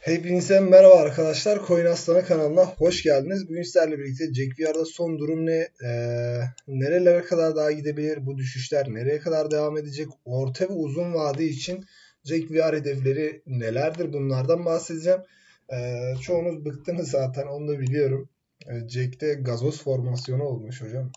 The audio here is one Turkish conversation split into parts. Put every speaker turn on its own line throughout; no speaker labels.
Hepinize merhaba arkadaşlar. Coin Aslanı kanalına hoş geldiniz. Bugün sizlerle birlikte Jack VR'da son durum ne? Ee, nerelere kadar daha gidebilir? Bu düşüşler nereye kadar devam edecek? Orta ve uzun vade için Jack VR hedefleri nelerdir? Bunlardan bahsedeceğim. Ee, çoğunuz bıktınız zaten onu da biliyorum. Ee, Jack'te gazoz formasyonu olmuş hocam.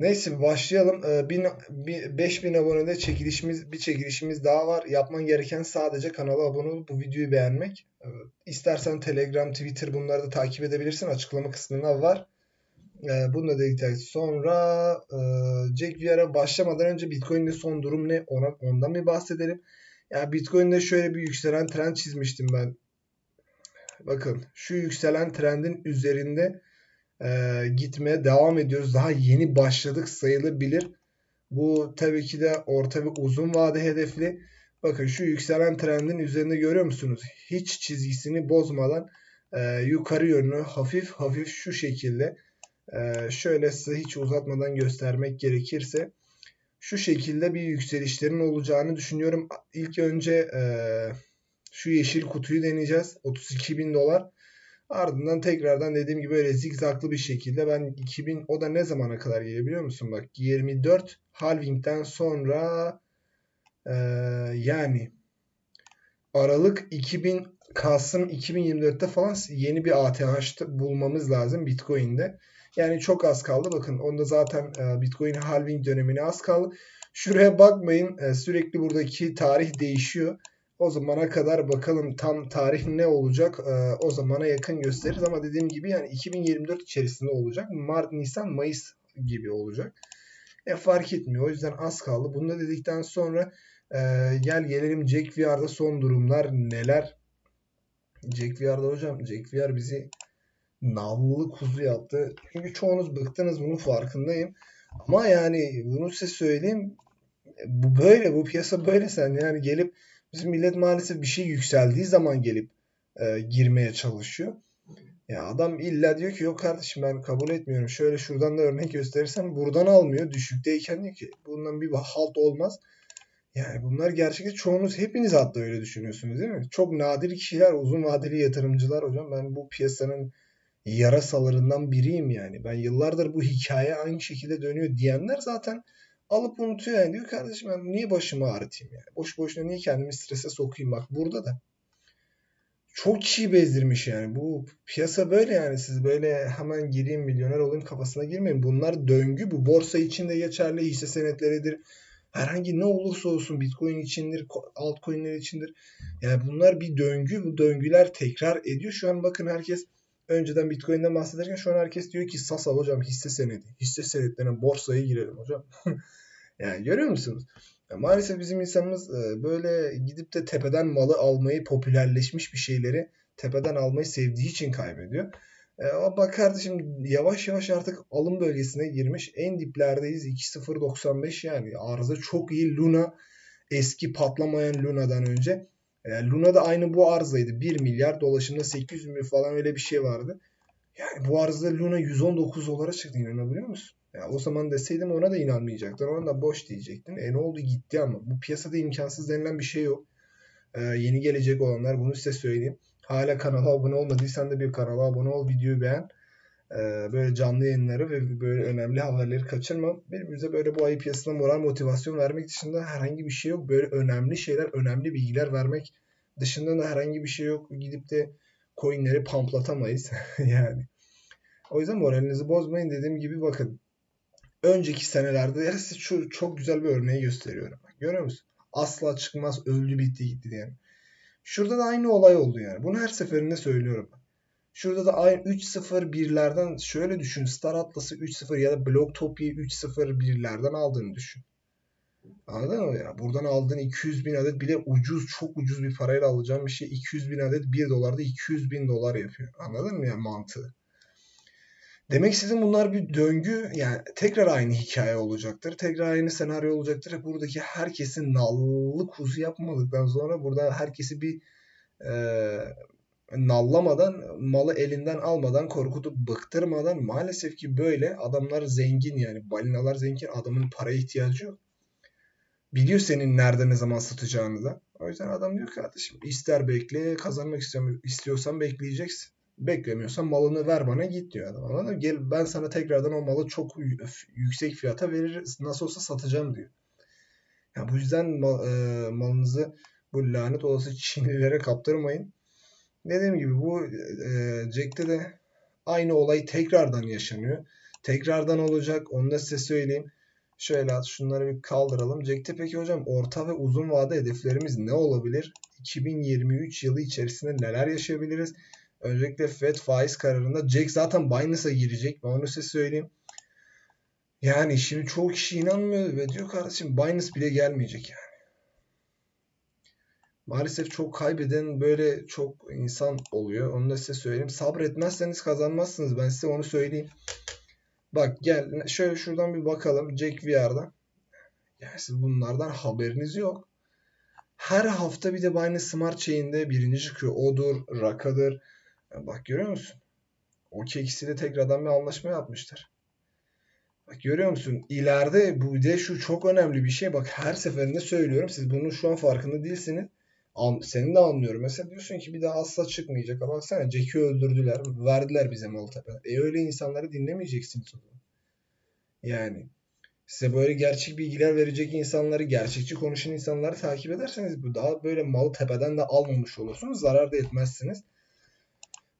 Neyse başlayalım. Ee, bin, bir, 5000 abonede çekilişimiz bir çekilişimiz daha var. Yapman gereken sadece kanala abone olup bu videoyu beğenmek. Ee, İstersen Telegram, Twitter bunları da takip edebilirsin. Açıklama kısmında var. Ee, bunu da dedikten sonra e, Jack VR'a başlamadan önce Bitcoin'de son durum ne? Ona, ondan bir bahsedelim. Ya yani Bitcoin'de şöyle bir yükselen trend çizmiştim ben. Bakın şu yükselen trendin üzerinde e, gitmeye devam ediyoruz. Daha yeni başladık sayılabilir. Bu tabii ki de orta ve uzun vade hedefli. Bakın şu yükselen trendin üzerinde görüyor musunuz? Hiç çizgisini bozmadan e, yukarı yönlü hafif hafif şu şekilde e, şöyle size hiç uzatmadan göstermek gerekirse şu şekilde bir yükselişlerin olacağını düşünüyorum. İlk önce e, şu yeşil kutuyu deneyeceğiz. 32 bin dolar. Ardından tekrardan dediğim gibi böyle zigzaglı bir şekilde ben 2000 o da ne zamana kadar geliyor biliyor musun? Bak 24 halvingden sonra e, yani Aralık 2000 Kasım 2024'te falan yeni bir ATH bulmamız lazım Bitcoin'de. Yani çok az kaldı. Bakın onda zaten e, Bitcoin halving dönemine az kaldı. Şuraya bakmayın. E, sürekli buradaki tarih değişiyor. O zamana kadar bakalım tam tarih ne olacak ee, o zamana yakın gösteririz ama dediğim gibi yani 2024 içerisinde olacak. Mart, Nisan, Mayıs gibi olacak. E fark etmiyor. O yüzden az kaldı. Bunu da dedikten sonra e, gel gelelim Jack VR'da son durumlar neler? Jack VR'da hocam Jack VR bizi nallı kuzu yaptı. Çünkü çoğunuz bıktınız bunun farkındayım. Ama yani bunu size söyleyeyim. Bu böyle bu piyasa böyle sen yani gelip Bizim millet maalesef bir şey yükseldiği zaman gelip e, girmeye çalışıyor. Ya adam illa diyor ki yok kardeşim ben kabul etmiyorum. Şöyle şuradan da örnek gösterirsem buradan almıyor. Düşükteyken diyor ki bundan bir halt olmaz. Yani bunlar gerçekten çoğunuz hepiniz hatta öyle düşünüyorsunuz değil mi? Çok nadir kişiler uzun vadeli yatırımcılar hocam. Ben bu piyasanın yarasalarından biriyim yani. Ben yıllardır bu hikaye aynı şekilde dönüyor diyenler zaten alıp unutuyor yani. Diyor kardeşim ben niye başımı ağrıtayım yani. Boş boşuna niye kendimi strese sokayım bak burada da. Çok kişi bezdirmiş yani. Bu piyasa böyle yani. Siz böyle hemen gireyim milyoner olayım kafasına girmeyin. Bunlar döngü. Bu borsa için de geçerli. Hisse senetleridir. Herhangi ne olursa olsun Bitcoin içindir, altcoin'ler içindir. Yani bunlar bir döngü. Bu döngüler tekrar ediyor. Şu an bakın herkes önceden Bitcoin'den bahsederken şu an herkes diyor ki Sasa hocam hisse senedi. Hisse senetlerine borsaya girelim hocam. yani görüyor musunuz? Ya maalesef bizim insanımız e, böyle gidip de tepeden malı almayı popülerleşmiş bir şeyleri tepeden almayı sevdiği için kaybediyor. E, ama bak kardeşim yavaş yavaş artık alım bölgesine girmiş. En diplerdeyiz 2.095 yani arıza çok iyi. Luna eski patlamayan Luna'dan önce yani Luna da aynı bu arzaydı. 1 milyar dolaşımda 800 milyon falan öyle bir şey vardı. Yani bu arzda Luna 119 dolara çıktı inanabiliyor musun? Ya o zaman deseydim ona da inanmayacaktın. Ona da boş diyecektin. E ne oldu gitti ama. Bu piyasada imkansız denilen bir şey yok. Ee, yeni gelecek olanlar bunu size söyleyeyim. Hala kanala abone olmadıysan da bir kanala abone ol, videoyu beğen. Ee, böyle canlı yayınları ve böyle önemli haberleri kaçırma. Birbirimize böyle bu ayı piyasasına moral motivasyon vermek dışında herhangi bir şey yok. Böyle önemli şeyler, önemli bilgiler vermek dışında da herhangi bir şey yok. Gidip de coinleri pamplatamayız yani. O yüzden moralinizi bozmayın. Dediğim gibi bakın. Önceki senelerde size şu çok güzel bir örneği gösteriyorum. Görüyor musun? Asla çıkmaz öldü bitti gitti diye. Şurada da aynı olay oldu yani. Bunu her seferinde söylüyorum. Şurada da aynı 3-0 birlerden şöyle düşün. Star Atlas'ı 3-0 ya da Blocktopia'yı 3-0 birlerden aldığını düşün. Anladın mı ya? Buradan aldığın 200 bin adet bile ucuz, çok ucuz bir parayla alacağım bir şey. 200 bin adet 1 dolarda 200 bin dolar yapıyor. Anladın mı ya mantığı? Demek istediğim bunlar bir döngü. Yani tekrar aynı hikaye olacaktır. Tekrar aynı senaryo olacaktır. Buradaki herkesin nallı kuzu yapmadıktan sonra burada herkesi bir e, nallamadan, malı elinden almadan, korkutup bıktırmadan maalesef ki böyle adamlar zengin yani balinalar zengin adamın para ihtiyacı yok. Biliyor senin nerede ne zaman satacağını da. O yüzden adam diyor kardeşim ister bekle kazanmak istiyorum, istiyorsan bekleyeceksin. Beklemiyorsan malını ver bana git diyor adam. Anladın? Gel ben sana tekrardan o malı çok yüksek fiyata verir nasıl olsa satacağım diyor. Yani bu yüzden mal, e, malınızı bu lanet olası Çinlilere kaptırmayın. Dediğim gibi bu e, Jack'te de aynı olay tekrardan yaşanıyor. Tekrardan olacak. Onu da size söyleyeyim. Şöyle şunları bir kaldıralım. Jack'te peki hocam orta ve uzun vade hedeflerimiz ne olabilir? 2023 yılı içerisinde neler yaşayabiliriz? Öncelikle FED faiz kararında Jack zaten Binance'a girecek. Ben onu size söyleyeyim. Yani şimdi çoğu kişi inanmıyor ve diyor kardeşim Binance bile gelmeyecek yani. Maalesef çok kaybeden böyle çok insan oluyor. Onu da size söyleyeyim. Sabretmezseniz kazanmazsınız. Ben size onu söyleyeyim. Bak gel şöyle şuradan bir bakalım. Jack VR'da. Yani siz bunlardan haberiniz yok. Her hafta bir de Binance Smart Chain'de birinci çıkıyor. Odur, Raka'dır. Bak görüyor musun? O ikisiyle tekrardan bir anlaşma yapmışlar. Bak görüyor musun? İleride bu de şu çok önemli bir şey. Bak her seferinde söylüyorum. Siz bunun şu an farkında değilsiniz. An, senin de anlıyorum. Mesela diyorsun ki bir daha asla çıkmayacak. Ama baksana Jack'i öldürdüler. Verdiler bize Maltepe'den. E öyle insanları dinlemeyeceksiniz o. Yani size böyle gerçek bilgiler verecek insanları, gerçekçi konuşan insanları takip ederseniz bu daha böyle malı tepeden de almamış olursunuz. Zarar da etmezsiniz.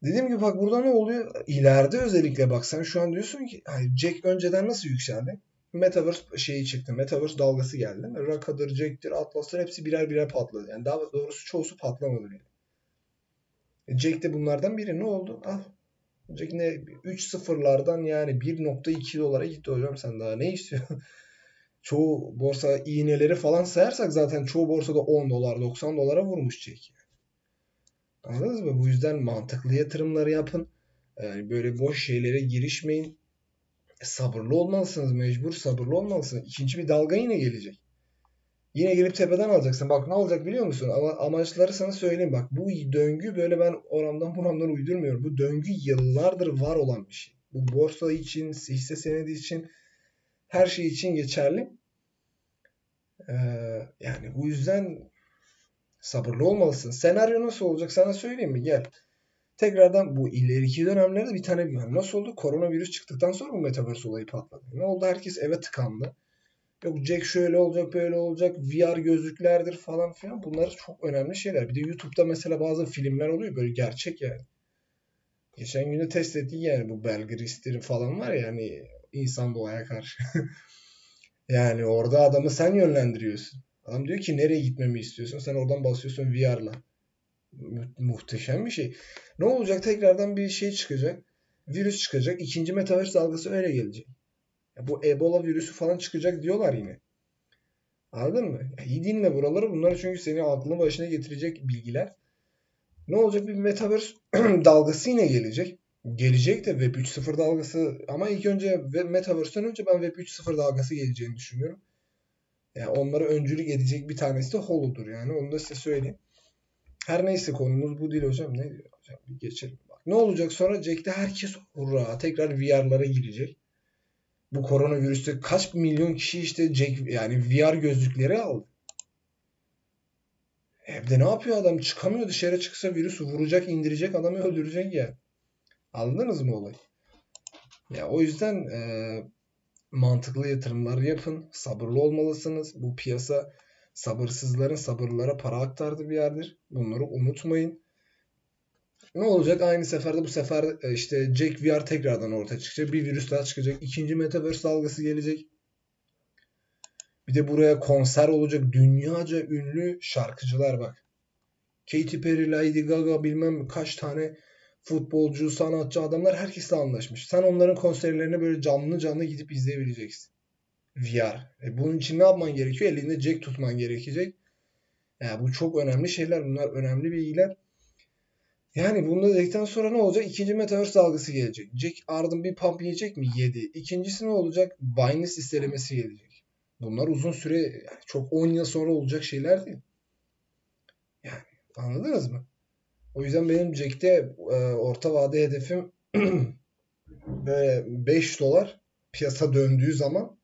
Dediğim gibi bak burada ne oluyor? İleride özellikle bak sen şu an diyorsun ki hani Jack önceden nasıl yükseldi? Metaverse şeyi çıktı. Metaverse dalgası geldi. Raka'dır, Jack'tir, Atlas'tır hepsi birer birer patladı. Yani daha doğrusu çoğusu patlamadı bile. E Jack de bunlardan biri. Ne oldu? Al. Jack ne 3 sıfırlardan yani 1.2 dolara gitti hocam sen daha ne istiyorsun? çoğu borsa iğneleri falan sayarsak zaten çoğu borsada 10 dolar 90 dolara vurmuş Jack. Anladınız mı? Bu yüzden mantıklı yatırımları yapın. Yani böyle boş şeylere girişmeyin. Sabırlı olmalısınız. Mecbur sabırlı olmalısınız. İkinci bir dalga yine gelecek. Yine gelip tepeden alacaksın. Bak ne olacak biliyor musun? Ama amaçları sana söyleyeyim. Bak bu döngü böyle ben oramdan buramdan uydurmuyorum. Bu döngü yıllardır var olan bir şey. Bu borsa için, hisse senedi için, her şey için geçerli. Ee, yani bu yüzden sabırlı olmalısın. Senaryo nasıl olacak sana söyleyeyim mi? Gel. Tekrardan bu ileriki dönemlerde bir tane bir nasıl oldu? Koronavirüs çıktıktan sonra bu metaverse olayı patladı. Ne oldu? Herkes eve tıkandı. Yok Jack şöyle olacak böyle olacak VR gözlüklerdir falan filan. Bunlar çok önemli şeyler. Bir de YouTube'da mesela bazı filmler oluyor böyle gerçek yani. Geçen günde test ettik yani bu Belgristleri falan var ya yani insan doğaya karşı. yani orada adamı sen yönlendiriyorsun. Adam diyor ki nereye gitmemi istiyorsun? Sen oradan basıyorsun VR'la. Mu- muhteşem bir şey. Ne olacak? Tekrardan bir şey çıkacak. Virüs çıkacak. İkinci metaverse dalgası öyle gelecek. Ya bu Ebola virüsü falan çıkacak diyorlar yine. Anladın mı? Ya iyi dinle buraları. Bunlar çünkü seni aklını başına getirecek bilgiler. Ne olacak? Bir metaverse dalgası yine gelecek. Gelecek de Web 3.0 dalgası ama ilk önce Metaverse'den önce ben Web 3.0 dalgası geleceğini düşünüyorum. Yani onlara öncülük edecek bir tanesi de Holo'dur yani. Onu da size söyleyeyim. Her neyse konumuz bu değil hocam. Ne diyor hocam? Bir geçelim. Bak. Ne olacak sonra Jack'te herkes hurra tekrar VR'lara girecek. Bu koronavirüste kaç milyon kişi işte Jack yani VR gözlükleri aldı. Evde ne yapıyor adam? Çıkamıyor dışarı çıksa virüs vuracak, indirecek, adamı öldürecek ya. Anladınız mı olayı? Ya o yüzden e, mantıklı yatırımlar yapın. Sabırlı olmalısınız. Bu piyasa sabırsızların sabırlara para aktardığı bir yerdir. Bunları unutmayın. Ne olacak? Aynı seferde bu sefer e, işte Jack VR tekrardan ortaya çıkacak. Bir virüs daha çıkacak. İkinci Metaverse dalgası gelecek. Bir de buraya konser olacak. Dünyaca ünlü şarkıcılar bak. Katy Perry, Lady Gaga bilmem kaç tane futbolcu, sanatçı adamlar herkesle anlaşmış. Sen onların konserlerine böyle canlı canlı gidip izleyebileceksin. VR. E bunun için ne yapman gerekiyor? Elinde jack tutman gerekecek. Yani bu çok önemli şeyler. Bunlar önemli bilgiler. Yani bunu dedikten sonra ne olacak? İkinci Metaverse dalgası gelecek. Jack ardın bir pump yiyecek mi? Yedi. İkincisi ne olacak? Binance istelemesi gelecek. Bunlar uzun süre yani çok 10 yıl sonra olacak şeyler değil. Yani anladınız mı? O yüzden benim Jack'te e, orta vade hedefim böyle 5 dolar piyasa döndüğü zaman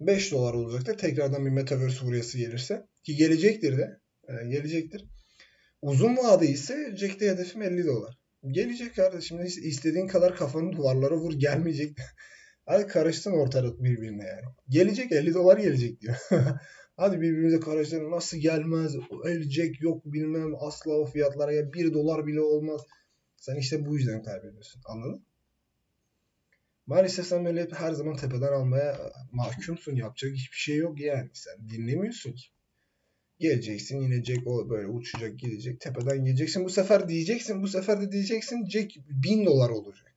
5 dolar olacaktır. Tekrardan bir Metaverse furyası gelirse ki gelecektir de e, gelecektir. Uzun vade ise Jack'te hedefim 50 dolar. Gelecek kardeşim. istediğin kadar kafanı duvarlara vur gelmeyecek. Hadi karıştın ortalık birbirine yani. Gelecek 50 dolar gelecek diyor. Hadi birbirimize karıştırın. Nasıl gelmez? Gelecek yok bilmem asla o fiyatlara ya 1 dolar bile olmaz. Sen işte bu yüzden kaybediyorsun. Anladın? Maalesef sen hep her zaman tepeden almaya mahkumsun. Yapacak hiçbir şey yok yani. Sen dinlemiyorsun ki. Geleceksin yine Jack o böyle uçacak gidecek. Tepeden geleceksin. Bu sefer diyeceksin. Bu sefer de diyeceksin Jack 1000 dolar olacak.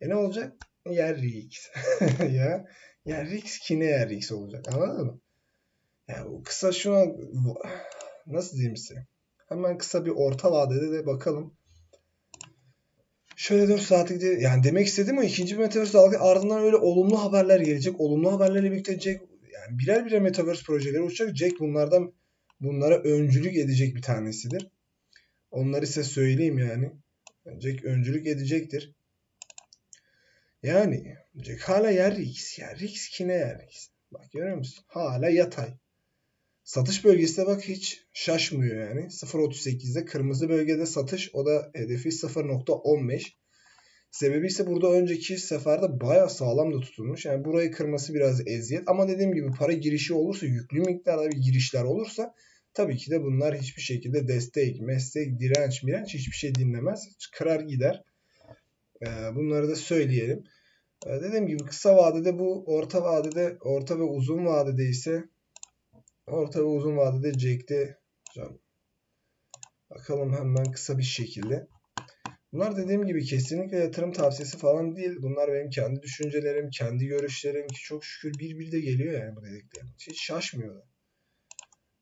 E ne olacak? Yer Rix. ya. Yer Rix kine yer Rix olacak. Anladın mı? Yani kısa şuna nasıl diyeyim size? Hemen kısa bir orta vadede de bakalım. Şöyle 4 saatlik de yani demek istediğim o ikinci Metaverse dalga ardından öyle olumlu haberler gelecek. Olumlu haberlerle birlikte Jack yani birer birer Metaverse projeleri uçacak. Jack bunlardan bunlara öncülük edecek bir tanesidir. Onları size söyleyeyim yani. Jack öncülük edecektir. Yani Jack hala yer Rix. Yer Rix kine yer Rix. Bak görüyor musun? Hala yatay. Satış bölgesinde bak hiç şaşmıyor yani. 0.38'de kırmızı bölgede satış. O da hedefi 0.15. Sebebi ise burada önceki seferde baya sağlam da tutulmuş. Yani burayı kırması biraz eziyet. Ama dediğim gibi para girişi olursa, yüklü miktarda bir girişler olursa tabii ki de bunlar hiçbir şekilde destek, meslek, direnç, mirenç hiçbir şey dinlemez. Kırar gider. Ee, bunları da söyleyelim. Ee, dediğim gibi kısa vadede bu, orta vadede, orta ve uzun vadede ise Orta ve uzun vadede Jack'te hocam bakalım hemen kısa bir şekilde. Bunlar dediğim gibi kesinlikle yatırım tavsiyesi falan değil. Bunlar benim kendi düşüncelerim, kendi görüşlerim ki çok şükür bir bir de geliyor yani bu dediklerim. Hiç şaşmıyorlar.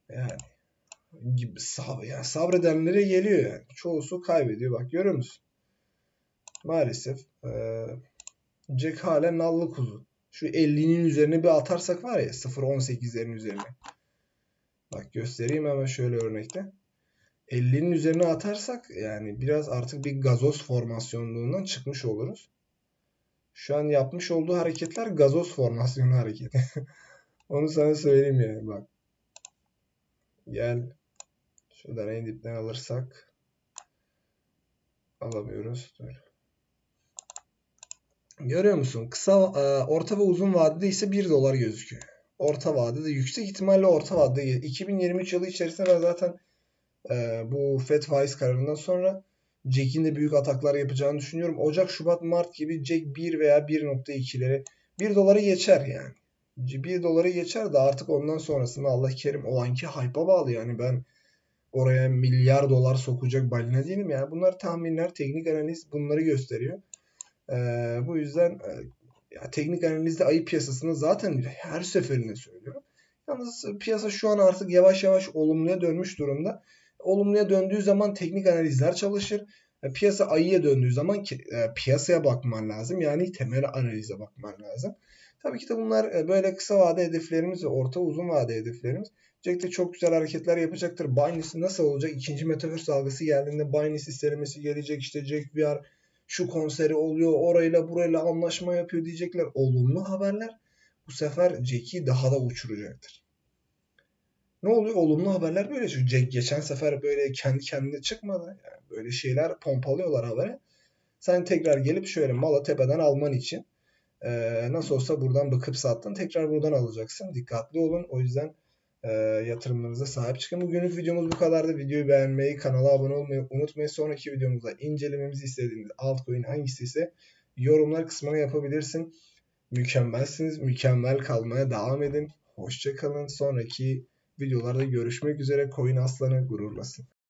Yani gibi sab yani sabredenlere geliyor yani. Çoğusu kaybediyor. Bak görüyor musun? Maalesef ee, Jack hala nallı kuzu. Şu 50'nin üzerine bir atarsak var ya 0.18'lerin üzerine. Bak göstereyim hemen şöyle örnekte. 50'nin üzerine atarsak yani biraz artık bir gazoz formasyonluğundan çıkmış oluruz. Şu an yapmış olduğu hareketler gazoz formasyonu hareketi. Onu sana söyleyeyim yani bak. Gel. Şuradan en dipten alırsak. Alamıyoruz. Dur. Görüyor musun? Kısa, e, orta ve uzun vadede ise 1 dolar gözüküyor orta vadede yüksek ihtimalle orta vadede 2023 yılı içerisinde ben zaten e, bu FED faiz kararından sonra Jack'in de büyük ataklar yapacağını düşünüyorum. Ocak, Şubat, Mart gibi Jack 1 veya 1.2'leri 1 dolara geçer yani. 1 dolara geçer de artık ondan sonrasında Allah kerim o anki hype'a bağlı yani ben oraya milyar dolar sokacak balina değilim yani bunlar tahminler teknik analiz bunları gösteriyor. Ee, bu yüzden e, ya teknik analizde ayı piyasasını zaten her seferinde söylüyorum. Yalnız piyasa şu an artık yavaş yavaş olumluya dönmüş durumda. Olumluya döndüğü zaman teknik analizler çalışır. E, piyasa ayıya döndüğü zaman e, piyasaya bakman lazım. Yani temel analize bakman lazım. Tabii ki de bunlar e, böyle kısa vade hedeflerimiz ve orta uzun vade hedeflerimiz. Jack de çok güzel hareketler yapacaktır. Binance nasıl olacak? İkinci Metaverse dalgası geldiğinde Binance istelemesi gelecek. İşte Jack VR şu konseri oluyor, orayla burayla anlaşma yapıyor diyecekler. Olumlu haberler bu sefer Jack'i daha da uçuracaktır. Ne oluyor? Olumlu haberler böyle çıkıyor. Jack geçen sefer böyle kendi kendine çıkmadı. Yani böyle şeyler pompalıyorlar habere. Sen tekrar gelip şöyle mala tepeden alman için ee, nasıl olsa buradan bakıp sattın. Tekrar buradan alacaksın. Dikkatli olun. O yüzden e, yatırımlarınıza sahip çıkın. Bugünlük videomuz bu kadardı. Videoyu beğenmeyi, kanala abone olmayı unutmayın. Sonraki videomuzda incelememizi istediğiniz altcoin hangisi ise yorumlar kısmına yapabilirsin. Mükemmelsiniz. Mükemmel kalmaya devam edin. Hoşçakalın. Sonraki videolarda görüşmek üzere. Coin Aslanı gururlasın.